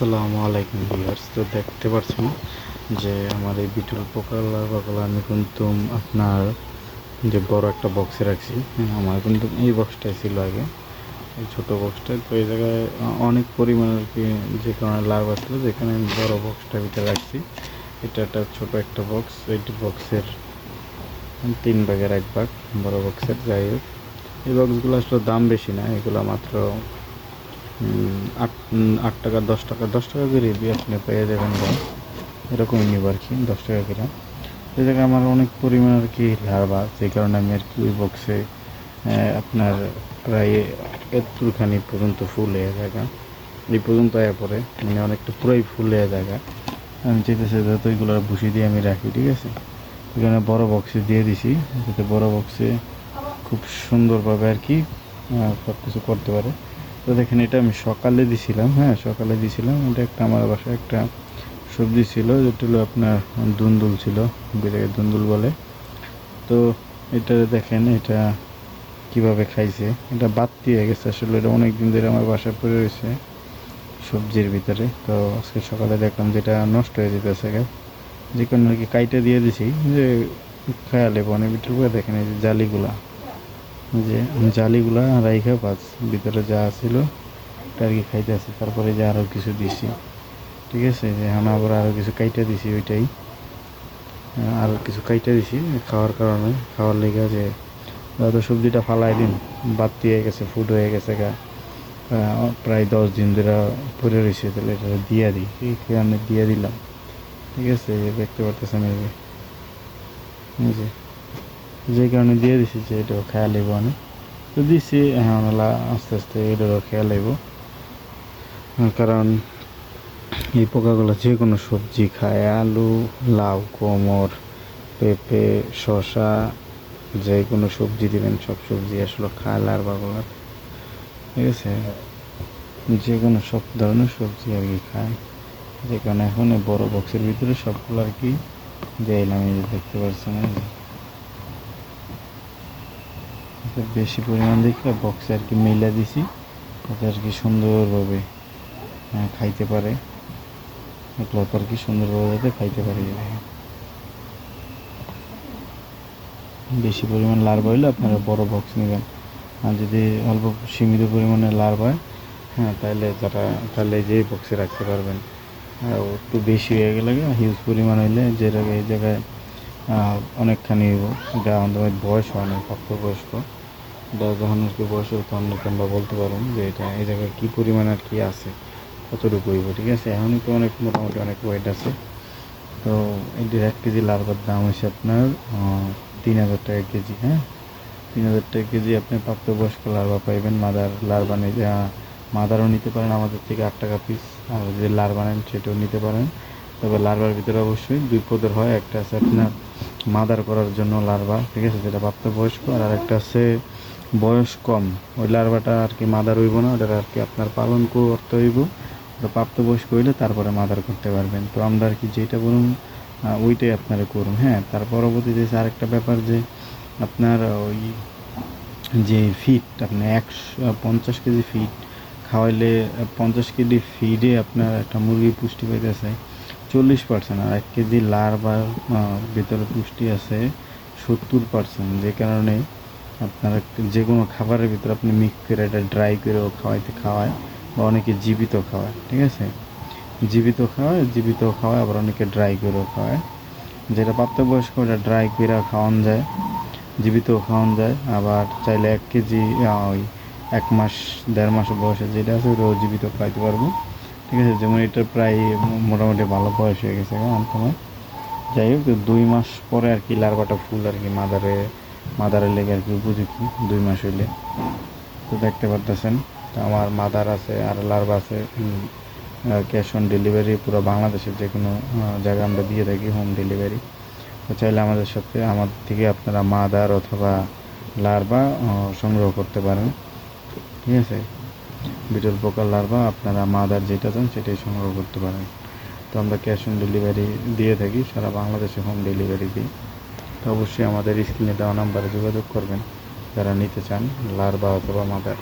আসসালামু আলাইকুম ভিউয়ার্স। তো দেখতে পাচ্ছেন যে আমার এই বিটুল পোকার লার্ভাগুলো আমি কিন্তু আপনার যে বড় একটা বক্সে রাখছি হ্যাঁ, আমার কিন্তু এই বক্সটাই ছিল আগে। এই ছোটো বক্সটা তো এই জায়গায় অনেক পরিমাণ আর কি যে কারণে লার্ভা ছিল যেখানে আমি বড় বক্সটা ভিতরে রাখছি। এটা একটা ছোট একটা বক্স এইটি বক্সের তিন ভাগের এক ভাগ বড় বক্সের যাই হোক। এই বক্সগুলো আসলে দাম বেশি না এগুলো মাত্র আট আট টাকা, দশ টাকা দশ টাকা করে আপনি পেয়ে যাবেন বা এরকমই নেব আর কি, দশ টাকা করে। এই জায়গায় আমার অনেক পরিমাণ আর কি লার্ভা সেই কারণে আমি আর কি ওই বক্সে আপনার প্রায় এত্তুরখানি পর্যন্ত ফুল হয়ে জায়গা এই পর্যন্ত আয়া পরে মানে অনেকটা পুরোই ফুল হয়ে জায়গা আমি চাইতেছি যাতে ওইগুলো ভুষি দিয়ে আমি রাখি, ঠিক আছে? এখানে বড় বক্সে দিয়ে দিছি, যাতে বড় বক্সে খুব সুন্দরভাবে আর কি সব কিছু করতে পারে। তো দেখেন, এটা আমি সকালে দিছিলাম হ্যাঁ সকালে দিছিলাম। এটা একটা আমার বাসায় একটা সবজি ছিল, যেটা হলো আপনার দুন্দুল ছিল যেটাকে দুন্দুল বলে। তো এটা দেখেন, এটা কীভাবে খাইছে? এটা বাত্তি হয়ে গেছে আসলে, এটা অনেক দিন ধরে আমার বাসায় পড়ে রয়েছে সবজির ভিতরে। তো আজকে সকালে দেখলাম যেটা নষ্ট হয়ে যেতেছে যে কোনো আর কি কাইটে দিয়ে দিছি, যে খেয়ালে বনে ভিতরে দেখেন, এই যে জালিগুলা। যে জালিগুলা রাইখা পাঁচ ভিতরে যা ওটা আর কি খাইতে আছে তারপরে যে আরও কিছু দিছি। ঠিক আছে? যে হানা আবার আরও কিছু কাইটা দিছি ওইটাই। আরও কিছু কাইটা দিছি খাওয়ার কারণে। খাওয়ার লেগে যে, হয়তো সবজিটা ফালাই দিন বাতি হয়ে গেছে ফুড হয়ে গেছে গা। প্রায় দশ দিন ধরে পরে রয়েছে তাহলে এটা দিয়ে দিই। এই কারণে দিয়ে দিলাম। ঠিক আছে? দেখতে পারতেছেন এই যে। যে কারণে দিয়ে দিছি যে এটা খেয়াল হইব আমি তো দিছি হ্যাঁ আস্তে আস্তে এটারও খেয়াল হইব। কারণ এই পোকাগুলো যে কোনো সবজি খায়, আলু, লাউ, কোমর, পেঁপে, শসা, যে কোনো সবজি দিবেন, সব সবজি আসলে খায় লার্ভাগুলো ঠিক আছে? যে কোনো সব ধরনের সবজি আর কি খায়। যে কারণে এখন বড় বক্সের ভিতরে সবগুলো আর কি দিলাম এই যে দেখতে যে। এটা বেশি পরিমাণ দেখে বক্সে আর কি মেলা দিছি। যাতে আর কি সুন্দরভাবে খাইতে পারে। এগুলো আর কি সুন্দরভাবে যাতে খাইতে পারে বেশি পরিমাণ লার্ভ হইলে আপনারা বড় বক্স নেবেন। আর যদি অল্প সীমিত পরিমাণে লার্ভ হয় হ্যাঁ তাহলে যারা তাহলে যে বক্সে রাখতে পারবেন। আর একটু বেশি হয়ে গেলে হিউজ পরিমাণ হইলে যে এই জায়গায় অনেকখানি এটা আমাদের বয়স হয় না, প্রাপ্তবয়স্ক। এটা যখন আর কি বয়স হবে তখন আর আমরা বলতে পারব যে এটা, এই জায়গায় কী পরিমাণ আর কি আছে, কতটুকু হইব, ঠিক আছে? এখনই তো অনেক, মোটামুটি অনেক ওয়েট আছে। তো এটির এক কেজি লার্ভার দাম হচ্ছে আপনার তিন হাজার টাকা কেজি হ্যাঁ? তিন হাজার টাকা কেজি আপনি প্রাপ্তবয়স্ক লার্ভা পাইবেন, মাদার লার্ভা নিতে মাদারও নিতে পারেন, আমাদের থেকে আট টাকা পিস আর যে লার্ভা নেন সেটাও নিতে পারেন। তবে লার্ভার ভিতরে অবশ্যই দুই পদের হয়, একটা আছে আপনার মাদার করার জন্য লার্ভা, ঠিক আছে? যেটা প্রাপ্তবয়স্ক, আর আরেকটা আছে বয়স কম ওই লার্ভাটা আর কি মাদার হইব না ওটা আর কি আপনার পালন করতে হইব। ওটা প্রাপ্তবয়স্ক হইলে তারপরে মাদার করতে পারবেন। তো আমরা আর কি যেটা বলুন ওইটাই আপনারা করুন হ্যাঁ? তার পরবর্তীতে আছে আরেকটা ব্যাপার যে আপনার ওই যে ফিট আপনি একশো, পঞ্চাশ কেজি ফিট খাওয়াইলে পঞ্চাশ কেজি ফিডে আপনার একটা মুরগি পুষ্টি পাইতেছে চল্লিশ পার্সেন্ট আর এক কেজি লার্ভার ভিতরে পুষ্টি আছে সত্তর পার্সেন্ট যে কারণে আপনার যে কোনো খাবারের ভিতরে আপনি মিক্স করে এটা ড্রাই করেও খাওয়াইতে খাওয়ায়, বা অনেকে জীবিত খাওয়ায়, ঠিক আছে? জীবিত খাওয়ায় জীবিত খাওয়ায়, আবার অনেকে ড্রাই করেও খাওয়ায়। যেটা প্রাপ্তবয়স্ক ওটা ড্রাই করে খাওয়ানো যায়, জীবিত খাওয়ানো যায়, আবার চাইলে এক কেজি ওই এক মাস, দেড় মাস বয়সে যেটা আছে ওটাও জীবিত খাইতে পারব, ঠিক আছে? যেমন এটা প্রায় মোটামুটি ভালো বয়স হয়ে গেছে আমার সময় যাই হোক, দুই মাস পরে আর কি লার্ভাটা ফুল আর কি মাদারে মাদারের লেগে আর কি উপযোগী দুই মাস হইলে। তো দেখতে পারতেছেন, তো আমার মাদার আছে, আর লার্ভা আছে ক্যাশ অন ডেলিভারি পুরো বাংলাদেশের যে কোনো জায়গায় আমরা দিয়ে থাকি হোম ডেলিভারি তো চাইলে আমাদের সাথে, আমার থেকে আপনারা মাদার অথবা লার্ভা সংগ্রহ করতে পারেন। ঠিক আছে? বিটল পোকার লার্ভা, আপনারা মাদার যেটা চান সেটাই সংগ্রহ করতে পারেন। তো আমরা ক্যাশ অন ডেলিভারি দিয়ে থাকি, সারা বাংলাদেশে হোম ডেলিভারি দিই। তো অবশ্যই আমাদের স্ক্রিনে দেওয়া নাম্বারে যোগাযোগ করবেন। যারা নিতে চান লার্ভা অথবা মাদার।